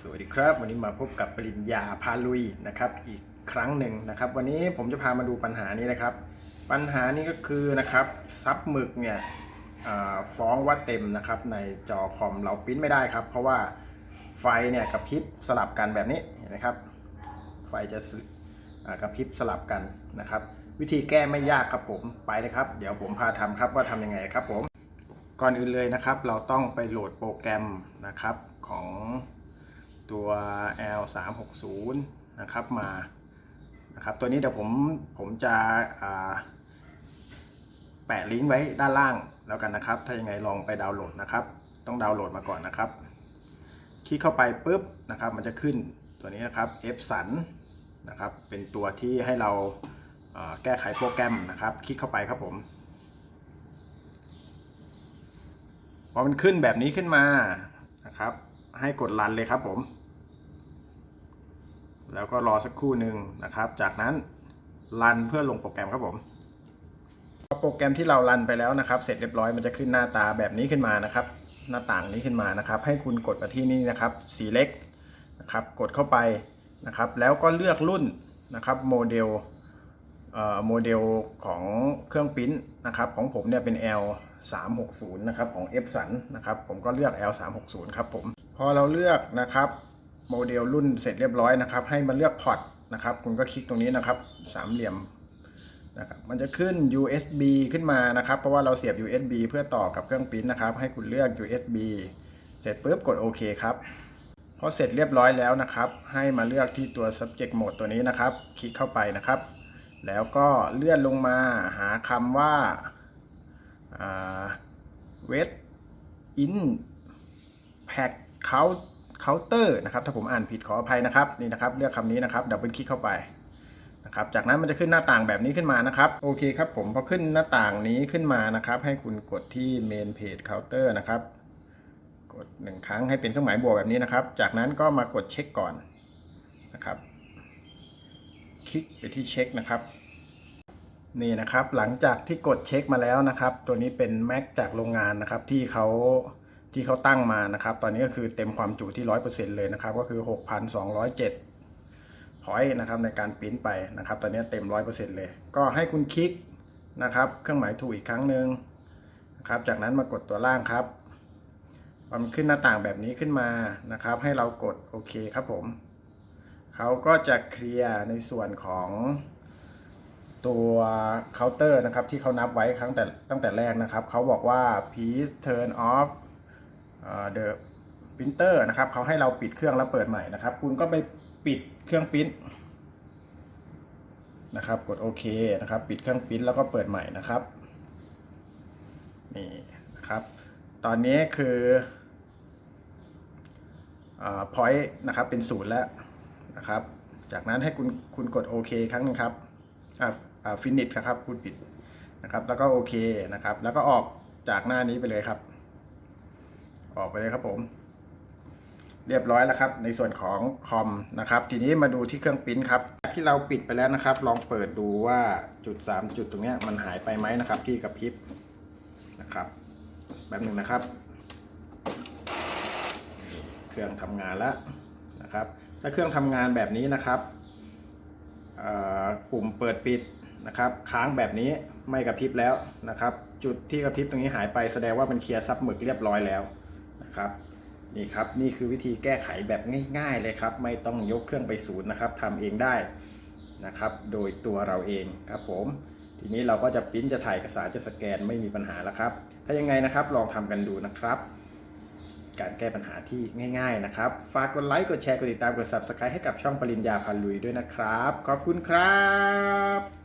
สวัสดีครับ วันนี้มาพบกับปริญญาพาลุยนะครับ อีกครั้งหนึ่งนะครับ วันนี้ผมจะพามาดูปัญหานี้นะครับ ปัญหานี้ก็คือนะครับซับหมึกเนี่ยฟ้องว่าเต็มนะครับ ในจอคอมเราปิ้นไม่ได้ครับ เพราะว่าไฟเนี่ยกระพริบสลับกันแบบนี้เห็นไหมครับ ไฟจะกระพริบสลับกันนะครับ วิธีแก้ไม่ยากครับผมไปเลยครับ เดี๋ยวผมพาทำครับว่าทำยังไงครับผมก่อนอื่นเลยนะครับ เราต้องไปโหลดโปรแกรมนะครับของ ตัว L 3 6 0นะครับมานะครับตัวนี้เดี๋ยวผมผมจะแปะลิงก์ไว้ด้านล่างแล้วกันนะครับ ถ้ายังไงลองไปดาวน์โหลดนะครับ ต้องดาวน์โหลดมาก่อนนะครับ คลิกเข้าไปปุ๊บนะครับ มันจะขึ้นตัวนี้นะครับ F สันนะครับ เป็นตัวที่ให้เราเอ่อแก้ไขโปรแกรมนะครับ คลิกเข้าไปครับผมพอมันขึ้นแบบนี้ขึ้นมานะครับ ให้กดรันเลยครับผม แล้วก็รอสักครู่หนึ่งนะครับ จากนั้นรันเพื่อลงโปรแกรมครับผมพอโปรแกรมที่เรารันไปแล้วนะครับ เสร็จเรียบร้อยมันจะขึ้นหน้าตาแบบนี้ขึ้นมานะครับ หน้าต่างนี้ขึ้นมานะครับ ให้คุณกดมาที่นี่นะครับสีเล็กนะครับ กดเข้าไปนะครับ แล้วก็เลือกรุ่นนะครับโมเดล โมเดลของเครื่องปิ้นนะครับของผมเนี่ยเป็น L 3 6 0นะครับของ F สันนะครับผมก็เลือก L 3 6 0ครับผมพอเราเลือกนะครับโมเดลรุ่นเสร็จเรียบร้อยนะครับ ให้มาเลือกพอร์ตนะครับคุณก็คลิกตรงนี้นะครับสามเหลี่ยมนะครับมันจะขึ้น USB ขึ้นมานะครับ เพราะว่าเราเสียบ USB เพื่อต่อกับเครื่องปริ้นนะครับ ให้คุณเลือก USB เสร็จปุ๊บกดโอเคครับพอเสร็จเรียบร้อยแล้วนะครับ ให้มาเลือกที่ตัว subject mode ตัวนี้นะครับ คลิกเข้าไปนะครับ แล้วก็เลื่อนลงมาหาคำว่าเวทอินแพคเคาเคาน์เตอร์นะครับถ้าผมอ่านผิดขออภัยนะครับนี่นะครับเลือกคำนี้นะครับดับเบิลคลิกเข้าไปนะครับจากนั้นมันจะขึ้นหน้าต่างแบบนี้ขึ้นมานะครับโอเคครับผมพอขึ้นหน้าต่างนี้ขึ้นมานะครับให้คุณกดที่เมนเพจเคาน์เตอร์นะครับกดหนึ่งครั้งให้เป็นเครื่องหมายบวกแบบนี้นะครับ จากนั้นก็มากดเช็คก่อนนะครับ คลิกไปที่เช็คนะครับ นี่นะครับ หลังจากที่กดเช็คมาแล้วนะครับ ตัวนี้เป็น Mac จากโรงงานนะครับที่เขาที่เขาตั้งมานะครับ ตอนนี้ก็คือเต็มความจุที่ 100%เลยนะครับ ก็คือ 6,207พอยต์นะครับในการปริ้นไปนะครับ ตอนนี้เต็ม 100%เลย ก็ให้คุณคลิกนะครับ เครื่องหมายถูกอีกครั้งหนึ่งนะครับ จากนั้นมากดตัวล่างครับพอมันขึ้นหน้าต่างแบบนี้ขึ้นมานะครับ ให้เรากดโอเคครับผม เขาก็จะเคลียร์ในส่วนของตัวเคาน์เตอร์นะครับที่เขานับไว้ครั้งแต่ตั้งแต่แรกนะครับ เขาบอกว่า please turn off เอ่อ the printer นะครับเขาให้เราปิดเครื่องแล้วเปิดใหม่นะครับ คุณก็ไปปิดเครื่องปริ้นนะครับกดโอเคนะครับ ปิดเครื่องปริ้นแล้วก็เปิดใหม่นะครับนี่นะครับ ตอนนี้คืออ่า point นะครับเป็นศูนย์แล้ว นะครับ จากนั้นให้คุณคุณกดโอเคครั้งหนึงครับอ่าอ่าฟินิชครับคุณปิดนะครับ แล้วก็โอเคนะครับ แล้วก็ออกจากหน้านี้ไปเลยครับ ออกไปเลยครับผม เรียบร้อยแล้วครับ ในส่วนของคอมนะครับ ทีนี้มาดูที่เครื่องปิ้นครับที่เราปิดไปแล้วนะครับ ลองเปิดดูว่าจุด 3 จุดตรงเนี้ยมันหายไปไหมนะครับ ที่กระพริบนะครับแบบหนึ่งนะครับ เครื่องทำงานแล้วนะครับ ถ้าเครื่องทำงานแบบนี้นะครับปุ่มเปิดปิดนะครับ ค้างแบบนี้ไม่กระพริบแล้วนะครับ จุดที่กระพริบตรงนี้หายไปแสดงว่ามันเคลียร์ซับหมึกเรียบร้อยแล้วนะครับนี่ครับนี่คือวิธีแก้ไขแบบง่าย ๆ เลยครับ ไม่ต้องยกเครื่องไปศูนย์นะครับทำเองได้นะครับ โดยตัวเราเองครับผมทีนี้เราก็จะปริ้นจะถ่ายเอกสารจะสแกนไม่มีปัญหาแล้วครับ ถ้ายังไงนะครับลองทำกันดูนะครับ การแก้ปัญหาที่ง่าย ๆ นะครับ ฝากกดไลค์ กดแชร์ กดติดตาม กด Subscribe ให้กับช่องปริญญาพันลุยด้วยนะครับ ขอบคุณครับ